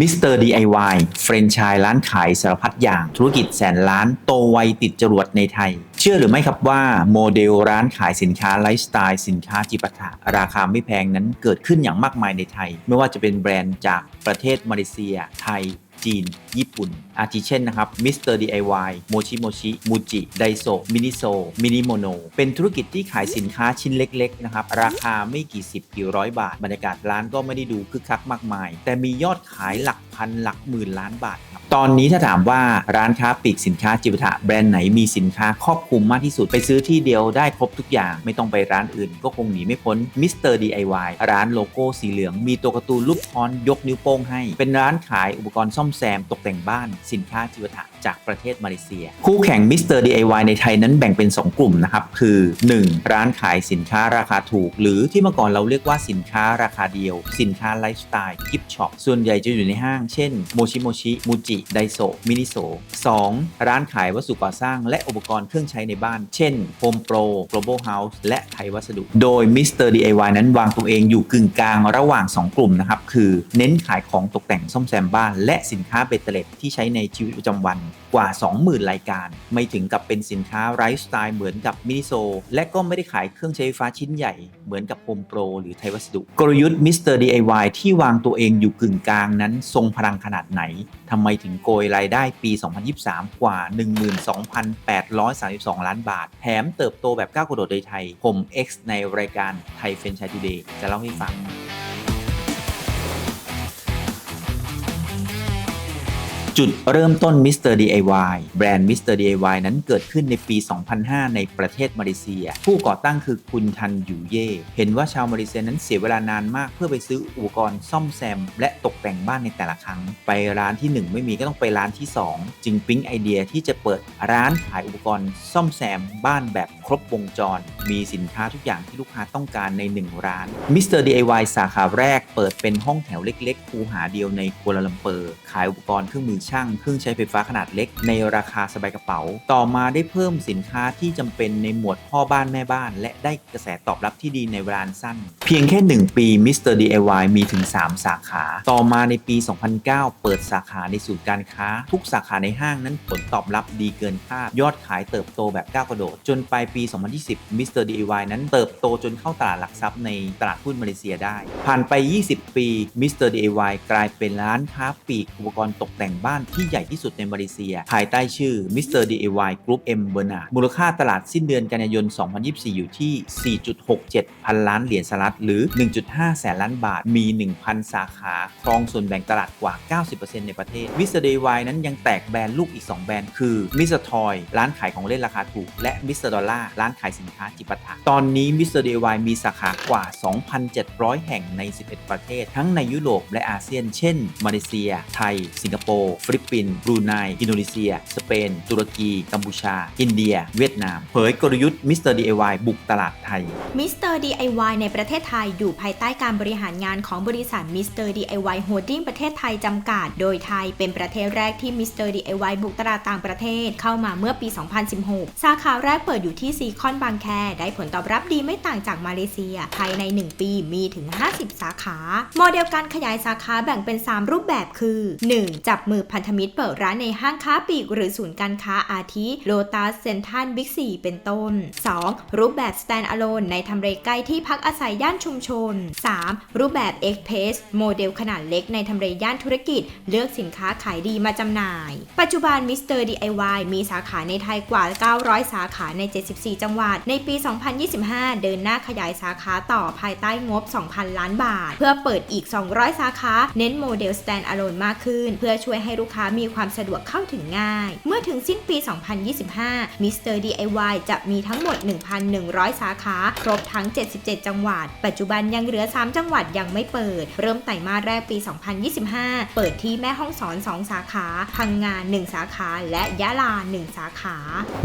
มิสเตอร์ DIY เฟรนไชส์ร้านขายสารพัดอย่าง ธุรกิจแสนล้านโตไวติดจรวดในไทย เชื่อหรือไม่ครับว่าโมเดลร้านขายสินค้าไลฟ์สไตล์สินค้าจิปาถะราคาไม่แพงนั้นเกิดขึ้นอย่างมากมายในไทย ไม่ว่าจะเป็นแบรนด์จากประเทศมาเลเซีย ไทย จีน ญี่ปุ่น อาทิเช่นนะครับมิสเตอร์ดีไอวายโมชิโมชิมูจิไดโซมินิโซมินิโมโนเป็นธุรกิจที่ขายสินค้าชิ้นเล็กๆนะครับราคาไม่กี่สิบกี่ร้อยบาท บรรยากาศร้านก็ไม่ได้ดูคึกคักมากมาย แต่มียอดขายหลักพันหลักหมื่นล้านบาทครับ ตอนนี้ถ้าถามว่าร้านค้าปลีกสินค้าจิปาถะแบรนด์ไหนมีสินค้าครอบคลุมมากที่สุดไปซื้อที่เดียวได้ครบทุกอย่างไม่ต้องไปร้านอื่น ก็คงหนีไม่พ้น Mr. DIY ร้านโลโก้สีเหลือง มีตัวการ์ตูนรูปค้อนยกนิ้วโป้งให้ เป็นร้านขายอุปกรณ์ซ่อมแซมตกแต่งบ้าน สินค้าจิปาถะจากประเทศมาเลเซีย คู่แข่ง Mr. DIY ในไทยนั้นแบ่งเป็น 2 กลุ่มนะครับคือ 1. ร้านขายสินค้าราคาถูก หรือที่เมื่อก่อนเราเรียกว่าสินค้าราคาเดียว สินค้าไลฟ์สไตล์กิฟช็อปส่วนใหญ่จะอยู่ในห้างเช่นโมชิโมชิมูจิไดโซมินิโซ 2. ร้านขายวัสดุก่อสร้าง และอุปกรณ์เครื่องใช้ในบ้าน เช่น Home Pro Global House และไทยวัสดุ โดย Mr. DIY นั้นวางตัวเองอยู่กึ่งกลางระหว่าง 2 กลุ่มนะครับ คือเน้นขายของตกแต่งซ่อมแซมบ้าน และสินค้าเบตเตอร์เล็ตที่ใช้ในชีวิตประจำวันกว่า 20,000 รายการ ไม่ถึงกับเป็นสินค้าไลฟ์สไตล์เหมือนกับมินิโซ และก็ไม่ได้ขายเครื่องใช้ไฟฟ้าชิ้นใหญ่เหมือนกับ Home Pro หรือไทยวัสดุ กลยุทธ์ Mr. DIY ที่วางตัวเองอยู่กึ่งกลางนั้นทรงพลังขนาดไหนทำไมถึงโกยรายได้ปี 2023 กว่า 12,832 ล้านบาท แถมเติบโตแบบก้าวกระโดดโดยไทย ผม X ในรายการไทยเฟรนช์ชัยทูเดย์จะเล่าให้ฟัง จุดเริ่มต้น Mr. DIY แบรนด์ Mr. DIY นั้นเกิดขึ้นในปี 2005 ในประเทศมาเลเซีย ผู้ก่อตั้งคือคุณทันยูเย่เห็นว่าชาวมาเลเซียนั้นเสียเวลานานมากเพื่อไปซื้ออุปกรณ์ซ่อมแซม และตกแต่งบ้านในแต่ละครั้ง ไปร้านที่ 1 ไม่มีก็ต้องไปร้านที่ 2 จึงปิ๊งไอเดียที่จะเปิดร้านขายอุปกรณ์ซ่อมแซมบ้านแบบครบวงจร มีสินค้าทุกอย่างที่ลูกค้าต้องการใน 1 ร้าน Mr. DIY สาขาแรกเปิดเป็นห้องแถวเล็กๆ คูหาเดียวในกัวลาลัมเปอร์ ขายอุปกรณ์เครื่องมือช่างเครื่องใช้ไฟฟ้าขนาดเล็ก ในราคาสบายกระเป๋า ต่อมาได้เพิ่มสินค้าที่จำเป็นในหมวดพ่อบ้านแม่บ้าน และได้กระแสตอบรับที่ดีในเวลาสั้น เพียงแค่ 1 ปี Mr. DIY มีถึง 3 สาขา ต่อมาในปี 2009 เปิดสาขาในศูนย์การค้า ทุกสาขาในห้างนั้นผลตอบรับดีเกินคาดยอดขายเติบโตแบบก้าวกระโดด จนปลายปี 2020 Mr. DIY นั้นเติบโตจนเข้าตลาดหลักทรัพย์ในตลาดหุ้นมาเลเซียได้ ผ่านไป 20 ปี Mr. DIY กลายเป็นร้านค้าปลีกอุปกรณ์ตกแต่งบ้านที่ใหญ่ที่สุดในมาเลเซีย ภายใต้ชื่อ Mr. DIY Group M Bernard มูลค่าตลาดสิ้นเดือนกันยายน 2024 อยู่ที่ 4.67 พันล้านเหรียญสหรัฐหรือ 1.5 แสนล้านบาท มี 1,000 สาขาครองส่วนแบ่งตลาดกว่า 90%ในประเทศ Mr. DIY นั้นยังแตกแบรนด์ลูกอีก 2 แบรนด์คือ Mr. Toy ร้านขายของเล่นราคาถูก และ Mr. Dollar ร้านขายสินค้าจิปาถะตอนนี้ Mr. DIY มีสาขากว่า 2,700 แห่งใน 11 ประเทศ ทั้งในยุโรปและอาเซียน เช่น มาเลเซีย ไทย สิงคโปร์ฟิลิปปินส์บรูไน อินโดนีเซีย สเปน ตุรกี กัมพูชา อินเดีย เวียดนาม เผยกลยุทธ์ Mr. DIY บุกตลาดไทยมิสเตอร์ DIY ในประเทศไทยอยู่ภายใต้การบริหารงานของบริษัทมิสเตอร์ DIY Holding ประเทศไทยจำกัด โดยไทยเป็นประเทศแรกที่มิสเตอร์ DIY บุกตลาดต่างประเทศเข้ามาเมื่อปี 2016 สาขาแรกเปิดอยู่ที่ซีคอนบางแค ได้ผลตอบรับดีไม่ต่างจากมาเลเซีย ภายใน 1 ปีมีถึง 50 สาขา โมเดลการขยายสาขาแบ่งเป็น 3 รูปแบบคือ 1. จับมือพันธมิตรเปิดร้านในห้างค้าปลีก หรือศูนย์การค้าอาทิโลตัสเซนทันบิ๊กซีเป็นต้น 2. รูปแบบ stand alone ในทำเลใกล้ที่พักอาศัยย่านชุมชน 3. รูปแบบ Express โมเดลขนาดเล็กในทำเลย่านธุรกิจ เลือกสินค้าขายดีมาจำหน่าย ปัจจุบัน Mr. DIY มีสาขาในไทยกว่า 900 สาขาใน 74 จังหวัด ในปี 2025 เดินหน้าขยายสาขาต่อภายใต้งบ 2,000 ล้านบาท เพื่อเปิดอีก 200 สาขา เน้นโมเดล stand alone มากขึ้น เพื่อช่วยให้ลูกค้ามีความสะดวกเข้าถึงง่าย เมื่อถึงสิ้นปี 2025 Mr. DIY จะมีทั้งหมด 1,100 สาขา ครบทั้ง 77 จังหวัด ปัจจุบันยังเหลือ 3 จังหวัดยังไม่เปิด เริ่มไต่มาแรกปี 2025 เปิดที่แม่ฮ่องสอน 2 สาขา พังงาน 1 สาขาและยะลา 1 สาขา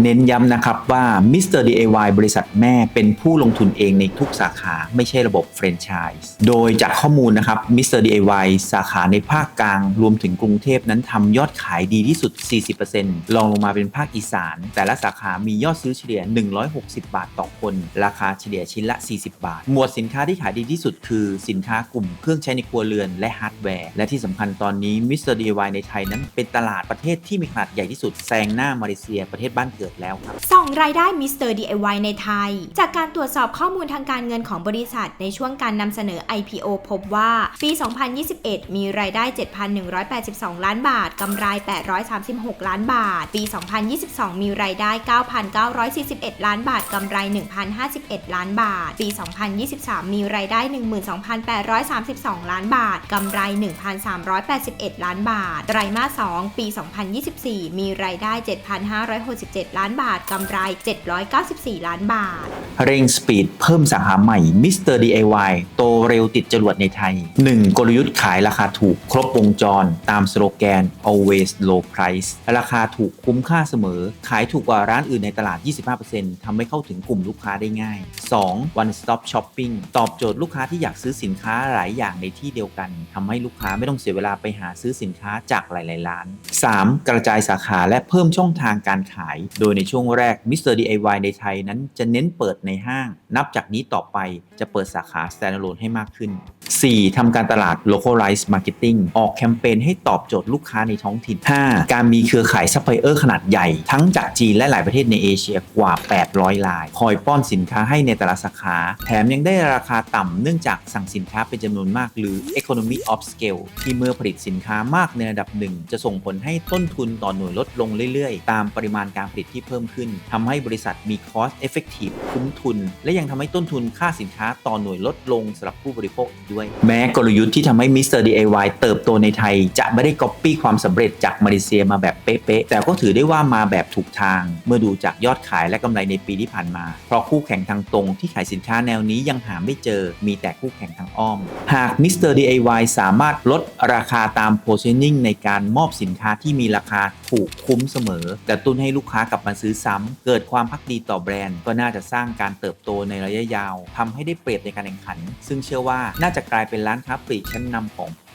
เน้นย้ำนะครับว่า Mr. DIY บริษัทแม่เป็นผู้ลงทุนเองในทุกสาขาไม่ใช่ระบบแฟรนไชส์โดยจากข้อมูลนะครับ Mr. DIY สาขาในภาคกลางรวมถึงกรุงเทพนั้นทำยอดขายดีที่สุด 40%รองลงมาเป็นภาคอีสาน แต่ละสาขามียอดซื้อเฉลี่ย 160 บาทต่อคน ราคาเฉลี่ยชิ้นละ 40 บาท หมวดสินค้าที่ขายดีที่สุดคือสินค้ากลุ่มเครื่องใช้ในครัวเรือนและฮาร์ดแวร์ และที่สำคัญตอนนี้ Mr. DIY ในไทยนั้นเป็นตลาดประเทศที่มีขนาดใหญ่ที่สุดแซงหน้ามาเลเซียประเทศบ้านเกิดแล้วครับส่องรายได้มิสเตอร์ DIY ในไทย จากการตรวจสอบข้อมูลทางการเงินของบริษัทในช่วงการนำเสนอ IPO พบว่าปี 2021 มีรายได้ 7,182 ล้านบาทกำไร 836 ล้านบาท ปี 2022 มีรายได้ 9,941 ล้านบาท กำไร 1,051 ล้านบาท ปี 2023 มีรายได้ 12,832 ล้านบาท กำไร 1,381 ล้านบาท ไตรมาส 2 ปี 2024 มีรายได้ 7,567 ล้านบาท กำไร 794 ล้านบาท เร่งสปีดเพิ่มสาขาใหม่ Mr. DIY โตเร็วติดจรวดในไทย 1. กลยุทธ์ขายราคาถูกครบวงจรตามสโลแกน always low price ราคาถูกคุ้มค่าเสมอ ขายถูกกว่าร้านอื่นในตลาด 25%ทำให้เข้าถึงกลุ่มลูกค้าได้ง่าย 2. one stop shopping ตอบโจทย์ลูกค้าที่อยากซื้อสินค้าหลายอย่างในที่เดียวกันทำให้ลูกค้าไม่ต้องเสียเวลาไปหาซื้อสินค้าจากหลาย ๆ ร้าน 3. กระจายสาขาและเพิ่มช่องทางการขาย โดยในช่วงแรก Mr. DIY ในไทยนั้นจะเน้นเปิดในห้างนับจากนี้ต่อไปจะเปิดสาขา standalone ให้มากขึ้น 4. ทำการตลาด localize marketing ออกแคมเปญให้ตอบโจทย์ลูกค้าในท้องถิ่น 5. การมีเครือข่ายซัพพลายเออร์ขนาดใหญ่ ทั้งจากจีนและหลายประเทศในเอเชียกว่า 800 ราย คอยป้อนสินค้าให้ในแต่ละสาขา แถมยังได้ราคาต่ำเนื่องจากสั่งสินค้าเป็นจำนวนมากหรือ economy of scale ที่เมื่อผลิตสินค้ามากในระดับหนึ่ง จะส่งผลให้ต้นทุนต่อหน่วยลดลงเรื่อยๆ ตามปริมาณการผลิตที่เพิ่มขึ้นทำให้บริษัทมี cost effective คุ้มทุนและยังทำให้ต้นทุนค่าสินค้าต่อหน่วยลดลงสำหรับผู้บริโภคอีกด้วย แม้กลยุทธ์ที่ทำให้ Mr. DIY เติบโตในไทย จะไม่ได้ copy ความสำเร็จจากมาเลเซียมาแบบเป๊ะๆแต่ก็ถือได้ว่ามาแบบถูกทาง เมื่อดูจากยอดขายและกำไรในปีที่ผ่านมา เพราะคู่แข่งทางตรงที่ขายสินค้าแนวนี้ยังหาไม่เจอมีแต่คู่แข่งทางอ้อม หาก Mr. DIY สามารถลดราคาตาม positioning ในการมอบสินค้าที่มีราคาถูกคุ้มเสมอกระตุ้นให้ลูกค้ากลับมาซื้อซ้ำเกิดความพักดีต่อแบรนด์ก็น่าจะสร้างการเติบโตในระยะยาวทำให้ได้เปรียบในการแข่งขัน ซึ่งเชื่อว่าน่าจะกลายเป็นร้านค้าปลีกชั้นนำของ